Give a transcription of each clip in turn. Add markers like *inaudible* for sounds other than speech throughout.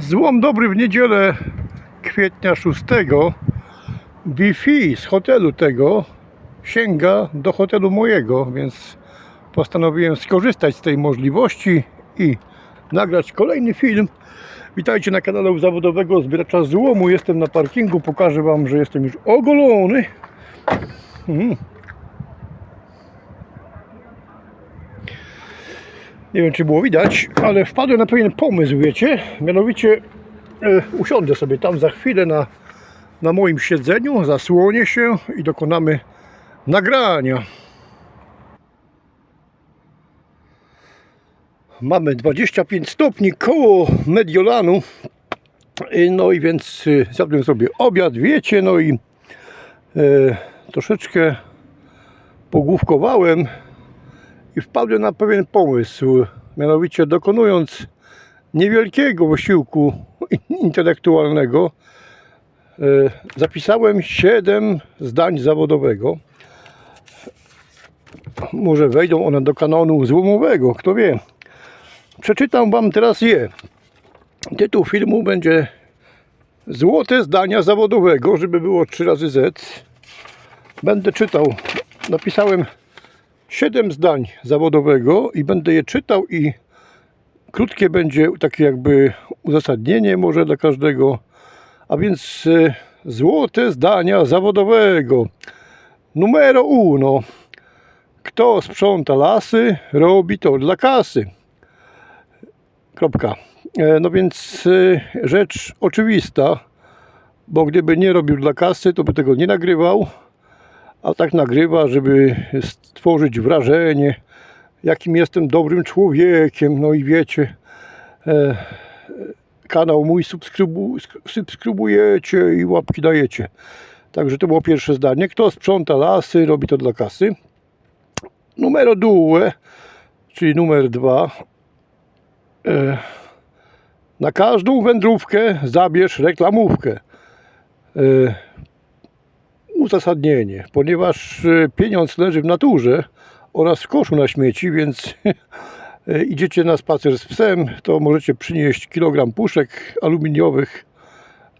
Złom dobry w niedzielę kwietnia 6 Wi-Fi z hotelu tego sięga do hotelu mojego, więc postanowiłem skorzystać z tej możliwości i nagrać kolejny film. Witajcie na kanale zawodowego zbieracza złomu. Jestem na parkingu, pokażę Wam, że jestem już ogolony. Mhm. Nie wiem, czy było widać, ale wpadłem na pewien pomysł, wiecie? Mianowicie e, usiądę sobie tam za chwilę na, na moim siedzeniu, zasłonię się i dokonamy nagrania. Mamy 25 stopni koło Mediolanu. E, No i więc e, zjadłem sobie obiad, wiecie, no i e, troszeczkę pogłówkowałem i wpadłem na pewien pomysł, mianowicie dokonując niewielkiego wysiłku *laughs* intelektualnego, e, zapisałem 7 zdań zawodowego. Może wejdą one do kanonu złomowego, kto wie. Przeczytam Wam teraz je. Tytuł filmu będzie Złote zdania zawodowego, żeby było 3 razy Z. Będę czytał. Napisałem 7 zdań zawodowego i będę je czytał i krótkie będzie takie jakby uzasadnienie może dla każdego. A więc e, złote zdania zawodowego. Numero uno. Kto sprząta lasy, robi to dla kasy. Kropka. E, No więc e, rzecz oczywista, bo gdyby nie robił dla kasy, to by tego nie nagrywał a tak nagrywa, żeby stworzyć wrażenie, jakim jestem dobrym człowiekiem. No i wiecie, e, kanał mój subskrybu, subskrybujecie i łapki dajecie. Także to było pierwsze zdanie. Kto sprząta lasy, robi to dla kasy. Numero due, czyli numer dwa. E, na każdą wędrówkę zabierz reklamówkę. E, uzasadnienie, ponieważ e, pieniądz leży w naturze oraz w koszu na śmieci, więc e, *laughs* idziecie na spacer z psem, to możecie przynieść kilogram puszek aluminiowych.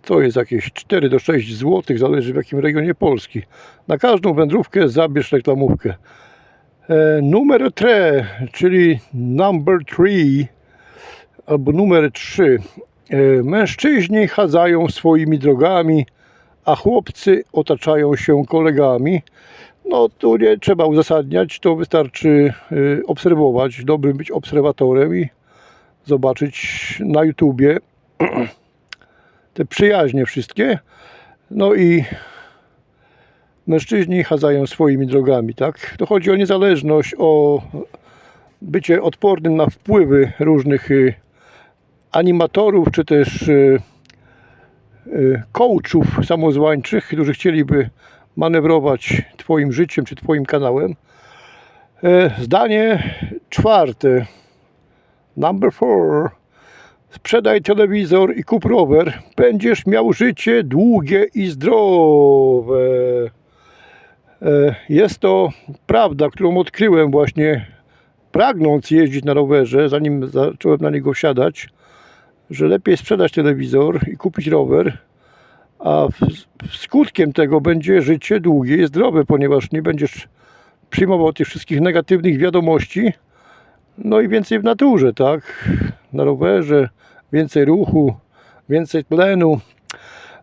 To jest jakieś 4 do 6 zł, zależy w jakim regionie Polski. Na każdą wędrówkę zabierz reklamówkę. E, Numer 3, czyli number 3 albo numer 3. Mężczyźni chadzają swoimi drogami, a chłopcy otaczają się kolegami. No tu nie trzeba uzasadniać, to wystarczy y, obserwować, dobrym być obserwatorem i zobaczyć na YouTubie *clears throat* te przyjaźnie wszystkie. No i mężczyźni chadzają swoimi drogami, tak? To chodzi o niezależność, o bycie odpornym na wpływy różnych y, animatorów, czy też y, coachów samozwańczych, którzy chcieliby manewrować Twoim życiem czy Twoim kanałem. E, Zdanie czwarte. Number four. Sprzedaj telewizor i kup rower. Będziesz miał życie długie i zdrowe. E, Jest to prawda, którą odkryłem właśnie pragnąc jeździć na rowerze, zanim zacząłem na niego wsiadać że lepiej sprzedać telewizor i kupić rower, a skutkiem tego będzie życie długie i zdrowe, ponieważ nie będziesz przyjmował tych wszystkich negatywnych wiadomości. No i więcej w naturze, tak? Na rowerze, więcej ruchu, więcej tlenu.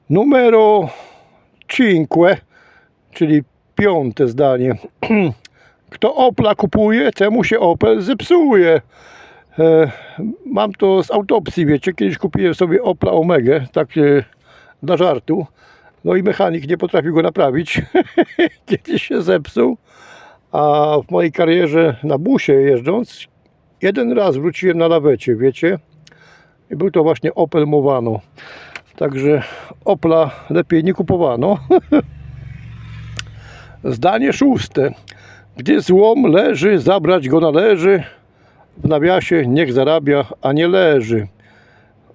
Numero cinque, czyli piąte zdanie. *clears throat* Kto Opla kupuje, temu się Opel zepsuje. E, Mam to z autopsji, wiecie, kiedyś kupiłem sobie Opla Omega, tak dla żartu. No i mechanik nie potrafił go naprawić. *laughs* kiedyś się zepsuł. A w mojej karierze na busie jeżdżąc, jeden raz wróciłem na lawecie, wiecie. I był to właśnie Opel Movano. Także Opla lepiej nie kupowano. *laughs* Zdanie szóste. Gdy złom leży, zabrać go należy w nawiasie niech zarabia, a nie leży.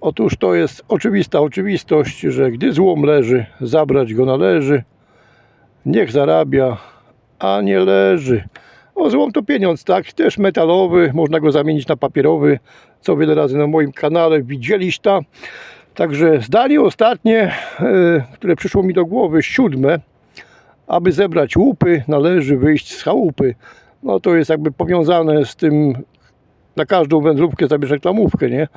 Otóż to jest oczywista oczywistość, że gdy złom leży, zabrać go należy, niech zarabia, a nie leży. No, złom to pieniądz, tak? Też metalowy, można go zamienić na papierowy, co wiele razy na moim kanale widzieliście. Także zdanie ostatnie, e, które przyszło mi do głowy, siódme. Aby zebrać łupy, należy wyjść z chałupy. No to jest jakby powiązane z tym, na każdą wędrówkę zabierz reklamówkę, nie?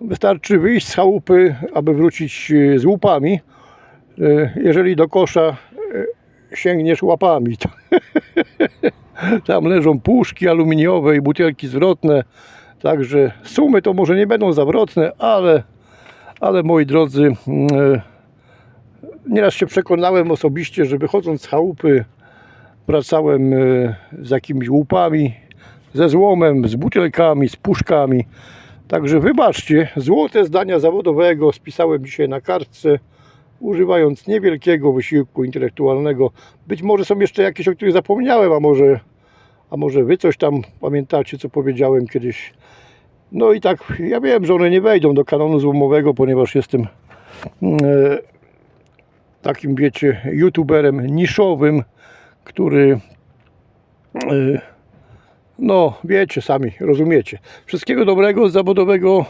Wystarczy wyjść z chałupy, aby wrócić e, z łupami. E, Jeżeli do kosza e, sięgniesz łapami, *laughs* tam leżą puszki aluminiowe i butelki zwrotne. Także sumy to może nie będą zawrotne, ale, ale moi drodzy, mm, nieraz się przekonałem osobiście, że wychodząc z chałupy wracałem z jakimiś łupami, ze złomem, z butelkami, z puszkami. Także wybaczcie, złote zdania zawodowego spisałem dzisiaj na kartce, używając niewielkiego wysiłku intelektualnego. Być może są jeszcze jakieś, o których zapomniałem, a może, a może wy coś tam pamiętacie, co powiedziałem kiedyś. No i tak, ja wiem, że one nie wejdą do kanonu złomowego, ponieważ jestem mm, e, takim, wiecie, youtuberem niszowym, który e, no, wiecie sami, rozumiecie. Wszystkiego dobrego z zawodowego,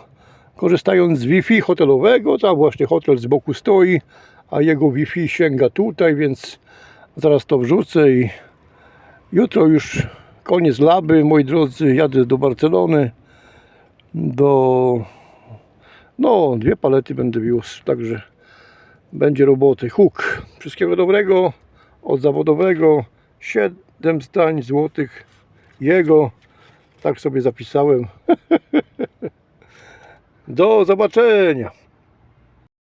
korzystając z Wi-Fi hotelowego. Tam właśnie hotel z boku stoi, a jego Wi-Fi sięga tutaj, więc zaraz to wrzucę i jutro już koniec laby, moi drodzy. Jadę do Barcelony, do... No, dwie palety będę wiózł, także będzie roboty. Huk. Wszystkiego dobrego od zawodowego. 7 zdań złotych jego. Tak sobie zapisałem. *laughs* Do zobaczenia.